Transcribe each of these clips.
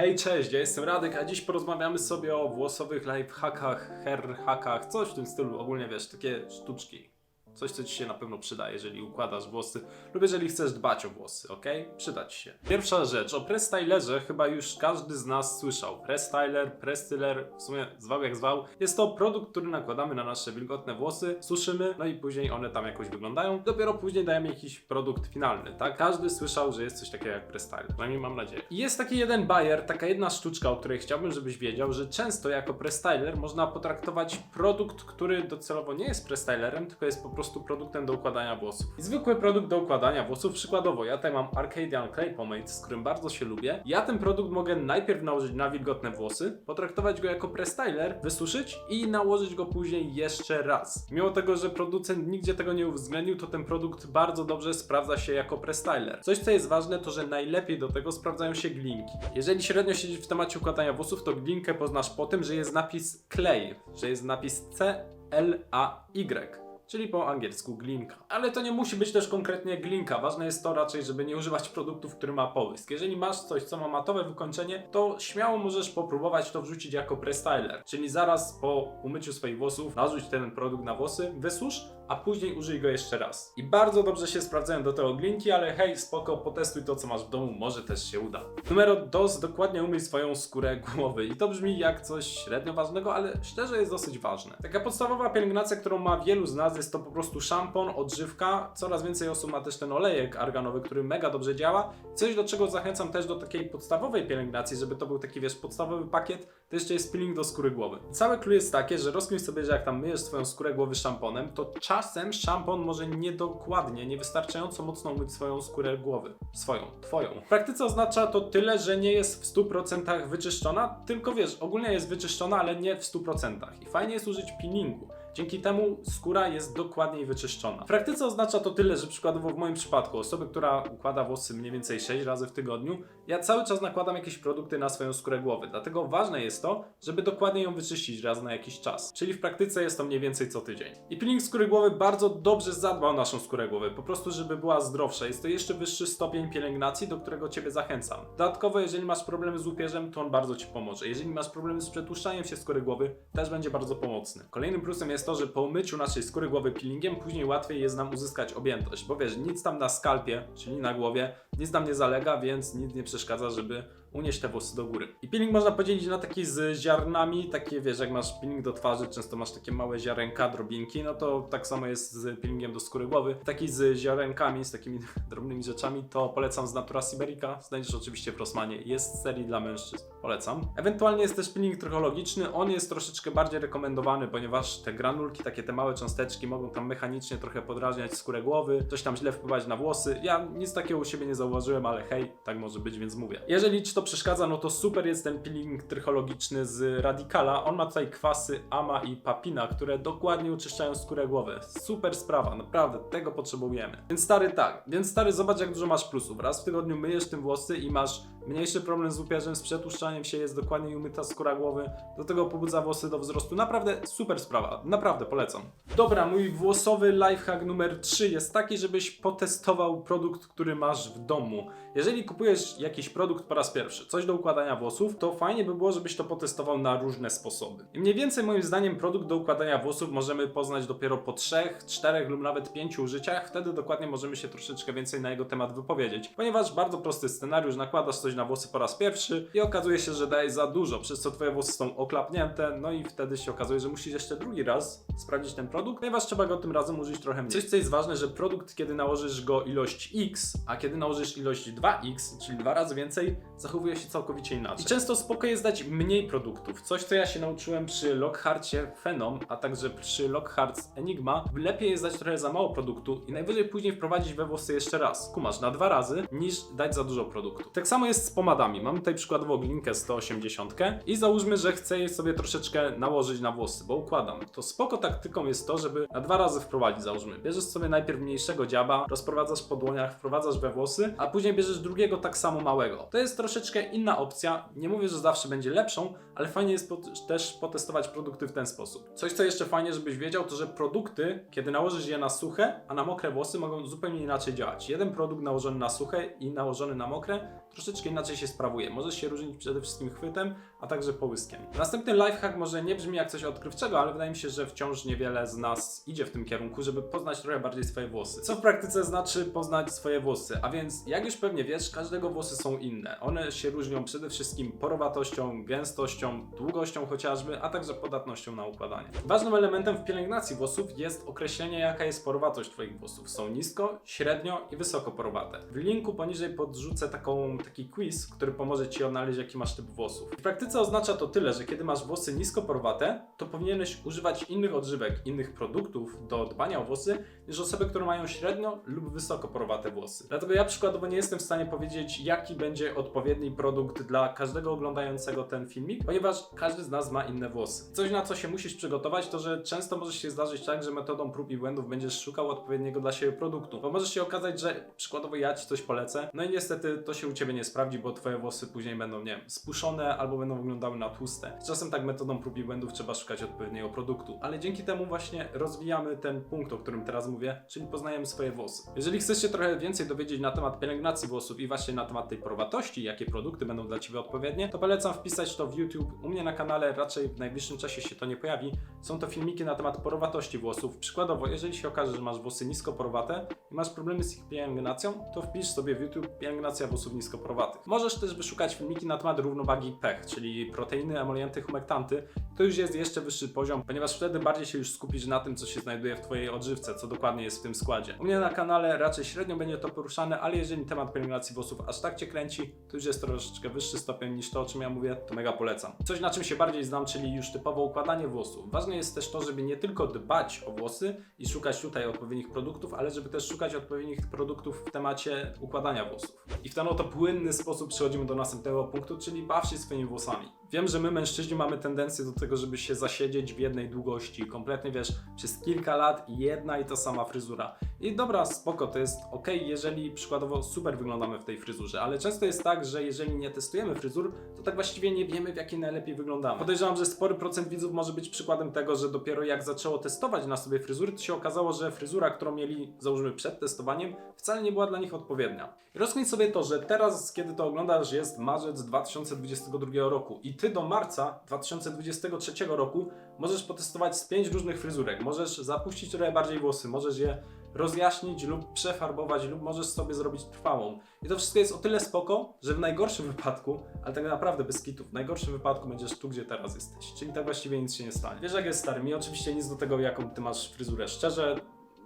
Hej, cześć, ja jestem Radek, a dziś porozmawiamy sobie o włosowych lifehackach, hair hackach, coś w tym stylu, ogólnie wiesz, takie sztuczki. Coś, co ci się na pewno przyda, jeżeli układasz włosy lub jeżeli chcesz dbać o włosy, ok? Przyda ci się. Pierwsza rzecz, o prestylerze chyba już każdy z nas słyszał. Prestyler, prestyler, w sumie zwał jak zwał. Jest to produkt, który nakładamy na nasze wilgotne włosy, suszymy, no i później one tam jakoś wyglądają. Dopiero później dajemy jakiś produkt finalny, tak? Każdy słyszał, że jest coś takiego jak prestyler, przynajmniej mam nadzieję. I jest taki jeden bajer, taka jedna sztuczka, o której chciałbym, żebyś wiedział, że często jako prestyler można potraktować produkt, który docelowo nie jest prestylerem, tylko jest po prostu produktem do układania włosów. I zwykły produkt do układania włosów, przykładowo, ja tutaj mam Arcadian Clay Pomade, z którym bardzo się lubię. Ja ten produkt mogę najpierw nałożyć na wilgotne włosy, potraktować go jako prestyler, wysuszyć i nałożyć go później jeszcze raz. Mimo tego, że producent nigdzie tego nie uwzględnił, to ten produkt bardzo dobrze sprawdza się jako prestyler. Coś, co jest ważne, to że najlepiej do tego sprawdzają się glinki. Jeżeli średnio siedzisz w temacie układania włosów, to glinkę poznasz po tym, że jest napis clay, że jest napis C-L-A-Y czyli po angielsku glinka. Ale to nie musi być też konkretnie glinka. Ważne jest to raczej, żeby nie używać produktów, który ma połysk. Jeżeli masz coś, co ma matowe wykończenie, to śmiało możesz popróbować to wrzucić jako prestyler. Czyli zaraz po umyciu swoich włosów narzuć ten produkt na włosy, wysusz, a później użyj go jeszcze raz. I bardzo dobrze się sprawdzają do tego glinki, ale hej, spoko, potestuj to, co masz w domu, może też się uda. Numero dos, dokładnie umyj swoją skórę głowy. I to brzmi jak coś średnio ważnego, ale szczerze jest dosyć ważne. Taka podstawowa pielęgnacja, którą ma wielu z nas, jest to po prostu szampon, odżywka. Coraz więcej osób ma też ten olejek arganowy, który mega dobrze działa. Coś, do czego zachęcam też do takiej podstawowej pielęgnacji, żeby to był taki, wiesz, podstawowy pakiet, to jeszcze jest peeling do skóry głowy. Całe clue jest takie, że rozkmij sobie, że jak tam myjesz swoją skórę głowy szamponem, to czasem szampon może niedokładnie, niewystarczająco mocno umyć swoją skórę głowy. Swoją, twoją. W praktyce oznacza to tyle, że nie jest w 100% wyczyszczona, tylko wiesz, ogólnie jest wyczyszczona, ale nie w 100%. I fajnie jest użyć peelingu. Dzięki temu skóra jest dokładniej wyczyszczona. W praktyce oznacza to tyle, że przykładowo w moim przypadku osoby, która układa włosy mniej więcej 6 razy w tygodniu, ja cały czas nakładam jakieś produkty na swoją skórę głowy. Dlatego ważne jest to, żeby dokładnie ją wyczyścić raz na jakiś czas. Czyli w praktyce jest to mniej więcej co tydzień. I peeling skóry głowy bardzo dobrze zadba o naszą skórę głowy, po prostu żeby była zdrowsza. Jest to jeszcze wyższy stopień pielęgnacji, do którego Ciebie zachęcam. Dodatkowo, jeżeli masz problemy z łupieżem, to on bardzo Ci pomoże. Jeżeli masz problemy z przetłuszczaniem się skóry głowy, też będzie bardzo pomocny. Kolejnym plusem jest to, że po umyciu naszej skóry głowy peelingiem później łatwiej jest nam uzyskać objętość, bo wiesz, nic tam na skalpie, czyli na głowie, nic nam nie zalega, więc nic nie przeszkadza, żeby unieść te włosy do góry. I peeling można podzielić na taki z ziarnami, takie wiesz, jak masz peeling do twarzy, często masz takie małe ziarenka, drobinki, no to tak samo jest z peelingiem do skóry głowy. Taki z ziarenkami, z takimi drobnymi rzeczami, to polecam z Natura Siberica, znajdziesz oczywiście w Rossmanie, jest z serii dla mężczyzn, polecam. Ewentualnie jest też peeling trachologiczny, on jest troszeczkę bardziej rekomendowany, ponieważ te granulki, takie te małe cząsteczki mogą tam mechanicznie trochę podrażniać skórę głowy, coś tam źle wpływać na włosy. Ja nic takiego u siebie nie zauważyłem, ale hej, tak może być, więc mówię. Jeżeli ci to przeszkadza, no to super jest ten peeling trychologiczny z Radicala. On ma tutaj kwasy ama i papina, które dokładnie oczyszczają skórę głowy. Super sprawa, naprawdę, tego potrzebujemy. Więc stary tak, więc stary zobacz jak dużo masz plusów. Raz w tygodniu myjesz tym włosy i masz mniejszy problem z łupieżem, z przetłuszczaniem się, jest dokładniej umyta skóra głowy, do tego pobudza włosy do wzrostu. Naprawdę super sprawa, naprawdę polecam. Dobra, mój włosowy lifehack numer 3 jest taki, żebyś potestował produkt, który masz w domu. Jeżeli kupujesz jakiś produkt po raz pierwszy, coś do układania włosów, to fajnie by było, żebyś to potestował na różne sposoby. I mniej więcej moim zdaniem produkt do układania włosów możemy poznać dopiero po 3, 4 lub nawet 5 użyciach, wtedy dokładnie możemy się troszeczkę więcej na jego temat wypowiedzieć. Ponieważ bardzo prosty scenariusz, nakładasz coś na włosy po raz pierwszy i okazuje się, że daje za dużo, przez co twoje włosy są oklapnięte, no i wtedy się okazuje, że musisz jeszcze drugi raz sprawdzić ten produkt, ponieważ trzeba go tym razem użyć trochę mniej. Coś, co jest ważne, że produkt, kiedy nałożysz go ilość X, a kiedy nałożysz ilość 2X, czyli dwa razy więcej, zachowuje się całkowicie inaczej. I często spoko jest dać mniej produktów. Coś, co ja się nauczyłem przy Lockharcie Phenom, a także przy Lockhart Enigma, lepiej jest dać trochę za mało produktu i najwyżej później wprowadzić we włosy jeszcze raz. Kumasz, na dwa razy, niż dać za dużo produktu. Tak samo jest z pomadami. Mam tutaj przykładowo glinkę 180 i załóżmy, że chcę jej sobie troszeczkę nałożyć na włosy, bo układam. To spoko taktyką jest to, żeby na dwa razy wprowadzić, załóżmy. Bierzesz sobie najpierw mniejszego dziaba, rozprowadzasz po dłoniach, wprowadzasz we włosy, a później bierzesz drugiego tak samo małego. To jest troszeczkę inna opcja. Nie mówię, że zawsze będzie lepszą, ale fajnie jest też potestować produkty w ten sposób. Coś, co jeszcze fajnie, żebyś wiedział, to że produkty, kiedy nałożysz je na suche, a na mokre włosy, mogą zupełnie inaczej działać. Jeden produkt nałożony na suche i nałożony na mokre troszeczkę inaczej się sprawuje. Możesz się różnić przede wszystkim chwytem, a także połyskiem. Następny lifehack może nie brzmi jak coś odkrywczego, ale wydaje mi się, że wciąż niewiele z nas idzie w tym kierunku, żeby poznać trochę bardziej swoje włosy. Co w praktyce znaczy poznać swoje włosy? A więc, jak już pewnie wiesz, każdego włosy są inne. One się różnią przede wszystkim porowatością, gęstością, długością chociażby, a także podatnością na układanie. Ważnym elementem w pielęgnacji włosów jest określenie, jaka jest porowatość Twoich włosów. Są nisko, średnio i wysoko porowate. W linku poniżej podrzucę taką, taki quiz, który pomoże Ci odnaleźć, jaki masz typ włosów. W praktyce oznacza to tyle, że kiedy masz włosy nisko porowate, to powinieneś używać innych odżywek, innych produktów do dbania o włosy, niż osoby, które mają średnio lub wysoko porowate włosy. Dlatego ja przykładowo nie jestem w stanie powiedzieć, jaki będzie odpowiedni produkt dla każdego oglądającego ten filmik, ponieważ każdy z nas ma inne włosy. Coś na co się musisz przygotować, to że często może się zdarzyć tak, że metodą prób i błędów będziesz szukał odpowiedniego dla siebie produktu. Bo może się okazać, że przykładowo ja ci coś polecę, no i niestety to się u ciebie nie sprawdzi, bo twoje włosy później będą, nie wiem, spuszczone albo będą wyglądały na tłuste. Czasem tak metodą prób i błędów trzeba szukać odpowiedniego produktu, ale dzięki temu właśnie rozwijamy ten punkt, o którym teraz mówię, czyli poznajemy swoje włosy. Jeżeli chcesz się trochę więcej dowiedzieć na temat pielęgnacji włosów i właśnie na temat tej porowatości, jakie produkty będą dla ciebie odpowiednie, to polecam wpisać to w YouTube. U mnie na kanale raczej w najbliższym czasie się to nie pojawi. Są to filmiki na temat porowatości włosów. Przykładowo, jeżeli się okaże, że masz włosy nisko porowate i masz problemy z ich pielęgnacją, to wpisz sobie w YouTube pielęgnacja włosów nisko porowatych. Możesz też wyszukać filmiki na temat równowagi pH, czyli proteiny, emolienty, humektanty. To już jest jeszcze wyższy poziom, ponieważ wtedy bardziej się już skupisz na tym, co się znajduje w Twojej odżywce, co dokładnie jest w tym składzie. U mnie na kanale raczej średnio będzie to poruszane, ale jeżeli temat pielęgnacji włosów aż tak Cię kręci, to już jest troszeczkę wyższy stopień niż to, o czym ja mówię, to mega polecam. Coś na czym się bardziej znam, czyli już typowo układanie włosów. Ważne jest też to, żeby nie tylko dbać o włosy i szukać tutaj odpowiednich produktów, ale żeby też szukać odpowiednich produktów w temacie układania włosów. I w ten oto płynny sposób przechodzimy do następnego punktu, czyli baw się swoimi włosami. Wiem, że my mężczyźni mamy tendencję do tego, żeby się zasiedzieć w jednej długości, kompletnie wiesz, przez kilka lat jedna i ta sama fryzura. I dobra, spoko, to jest ok, jeżeli przykładowo super wyglądamy w tej fryzurze, ale często jest tak, że jeżeli nie testujemy fryzur, to tak właściwie nie wiemy, w jakiej najlepiej wyglądamy. Podejrzewam, że spory procent widzów może być przykładem tego, że dopiero jak zaczęło testować na sobie fryzury, to się okazało, że fryzura, którą mieli, załóżmy, przed testowaniem, wcale nie była dla nich odpowiednia. I rozkmij sobie to, że teraz, kiedy to oglądasz, jest marzec 2022 roku i ty do marca 2023 roku możesz potestować z pięć różnych fryzurek. Możesz zapuścić trochę bardziej włosy, możesz je rozjaśnić lub przefarbować lub możesz sobie zrobić trwałą. I to wszystko jest o tyle spoko, że w najgorszym wypadku, ale tak naprawdę bez kitów, w najgorszym wypadku będziesz tu, gdzie teraz jesteś. Czyli tak właściwie nic się nie stanie. Wiesz jak jest stary, mi oczywiście nic do tego, jaką ty masz fryzurę. Szczerze,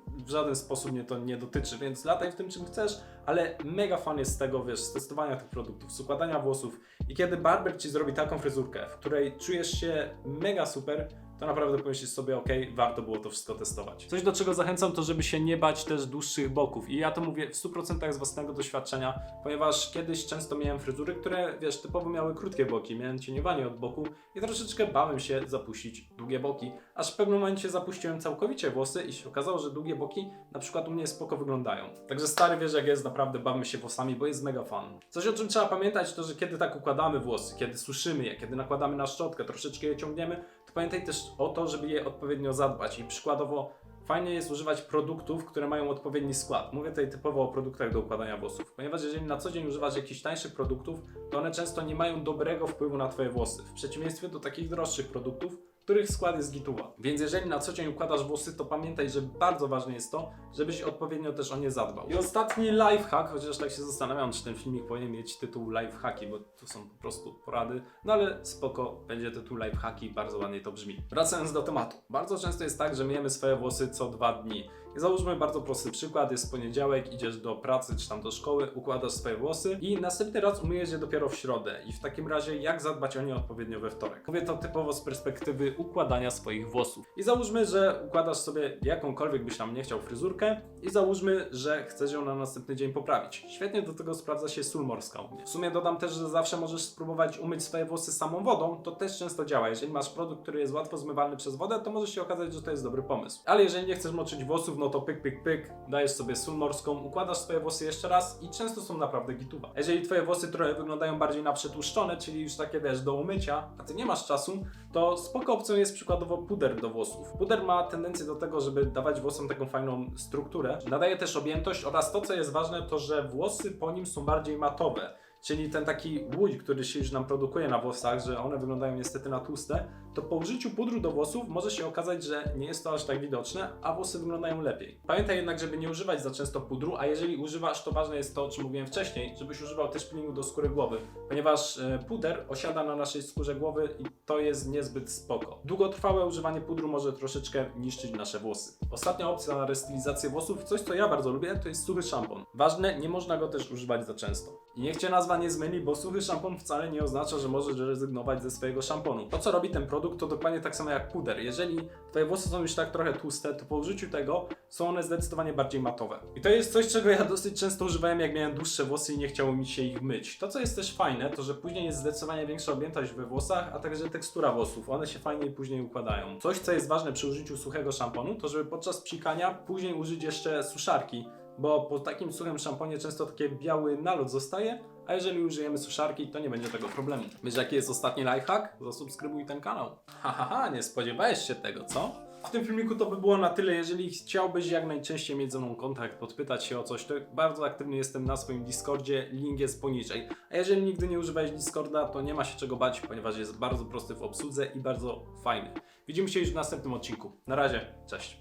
w żaden sposób mnie to nie dotyczy, więc lataj w tym czym chcesz, ale mega fan jest z tego, wiesz, z testowania tych produktów, z układania włosów. I kiedy barber ci zrobi taką fryzurkę, w której czujesz się mega super, to naprawdę pomyślisz sobie, ok, warto było to wszystko testować. Coś do czego zachęcam to, żeby się nie bać też dłuższych boków i ja to mówię w 100% z własnego doświadczenia, ponieważ kiedyś często miałem fryzury, które, wiesz, typowo miały krótkie boki, miałem cieniowanie od boku i troszeczkę bałem się zapuścić długie boki, aż w pewnym momencie zapuściłem całkowicie włosy i się okazało, że długie boki na przykład u mnie spoko wyglądają. Także stary wiesz jak jest, naprawdę bawmy się włosami, bo jest mega fan. Coś o czym trzeba pamiętać to, że kiedy tak układamy włosy, kiedy suszymy je, kiedy nakładamy na szczotkę, troszeczkę je ciągniemy, pamiętaj też o to, żeby je odpowiednio zadbać i przykładowo Fajnie jest używać produktów, które mają odpowiedni skład. Mówię tutaj typowo o produktach do układania włosów, ponieważ jeżeli na co dzień używasz jakichś tańszych produktów, to one często nie mają dobrego wpływu na Twoje włosy. W przeciwieństwie do takich droższych produktów, których skład jest gituwa. Więc jeżeli na co dzień układasz włosy, to pamiętaj, że bardzo ważne jest to, żebyś odpowiednio też o nie zadbał. I ostatni lifehack, chociaż tak się zastanawiam, czy ten filmik powinien mieć tytuł lifehacki, bo to są po prostu porady, no ale spoko, będzie tytuł lifehacki, bardzo ładnie to brzmi. Wracając do tematu. Bardzo często jest tak, że myjemy swoje włosy co dwa dni. Załóżmy bardzo prosty przykład, jest poniedziałek, idziesz do pracy czy tam do szkoły, układasz swoje włosy i następny raz umyjesz je dopiero w środę. I w takim razie jak zadbać o nie odpowiednio we wtorek? Mówię to typowo z perspektywy układania swoich włosów. I załóżmy, że układasz sobie jakąkolwiek byś tam nie chciał fryzurkę i załóżmy, że chcesz ją na następny dzień poprawić. Świetnie do tego sprawdza się sól morska u mnie. W sumie dodam też, że zawsze możesz spróbować umyć swoje włosy samą wodą, to też często działa. Jeżeli masz produkt, który jest łatwo zmywalny przez wodę, to może się okazać, że to jest dobry pomysł. Ale jeżeli nie chcesz moczyć włosów, no to pyk, pyk, pyk, dajesz sobie sól morską, układasz swoje włosy jeszcze raz i często są naprawdę gituwa. Jeżeli twoje włosy trochę wyglądają bardziej na przetłuszczone, czyli już takie wiesz, do umycia, a ty nie masz czasu, to spoko opcją jest przykładowo puder do włosów. Puder ma tendencję do tego, żeby dawać włosom taką fajną strukturę, nadaje też objętość oraz to, co jest ważne, to że włosy po nim są bardziej matowe. Czyli ten taki łódź, który się już nam produkuje na włosach, że one wyglądają niestety na tłuste, to po użyciu pudru do włosów może się okazać, że nie jest to aż tak widoczne, a włosy wyglądają lepiej. Pamiętaj jednak, żeby nie używać za często pudru, a jeżeli używasz, to ważne jest to, o czym mówiłem wcześniej, żebyś używał też peelingu do skóry głowy, ponieważ e, puder osiada na naszej skórze głowy i to jest niezbyt spoko. Długotrwałe używanie pudru może troszeczkę niszczyć nasze włosy. Ostatnia opcja na restylizację włosów, coś co ja bardzo lubię, to jest suchy szampon. Ważne, nie można go też używać za często. I niech Cię nie zmyli, bo suchy szampon wcale nie oznacza, że możesz rezygnować ze swojego szamponu. To co robi ten produkt to dokładnie tak samo jak puder. Jeżeli Twoje włosy są już tak trochę tłuste, to po użyciu tego są one zdecydowanie bardziej matowe. I to jest coś, czego ja dosyć często używałem, jak miałem dłuższe włosy i nie chciało mi się ich myć. To, co jest też fajne, to że później jest zdecydowanie większa objętość we włosach, a także tekstura włosów. One się fajniej później układają. Coś, co jest ważne przy użyciu suchego szamponu, to żeby podczas psikania później użyć jeszcze suszarki, bo po takim suchym szamponie często taki biały nalot zostaje, a jeżeli użyjemy suszarki, to nie będzie tego problemu. Wiesz, jaki jest ostatni lifehack? Zasubskrybuj ten kanał. Hahaha, ha, ha, nie spodziewałeś się tego, co? W tym filmiku to by było na tyle. Jeżeli chciałbyś jak najczęściej mieć ze mną kontakt, podpytać się o coś, to bardzo aktywny jestem na swoim Discordzie, link jest poniżej. A jeżeli nigdy nie używałeś Discorda, to nie ma się czego bać, ponieważ jest bardzo prosty w obsłudze i bardzo fajny. Widzimy się już w następnym odcinku. Na razie, cześć.